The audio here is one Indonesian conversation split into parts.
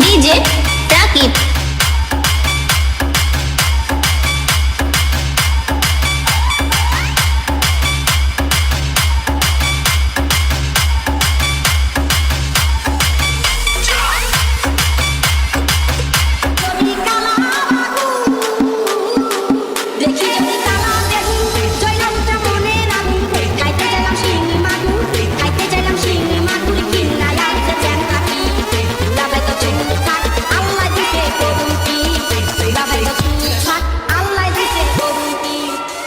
DJ Prakrit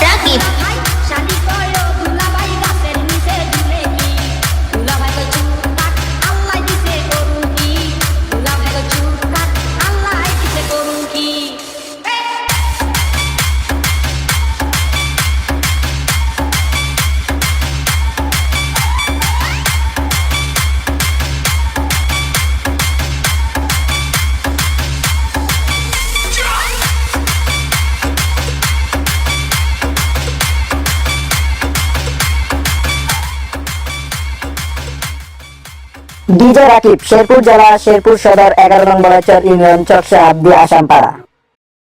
Ducky. Shanty DJ Rakib, Sherpur Jala, Sherpur agar 11 Bang Bocor, Union Coksa, Bia Asampara.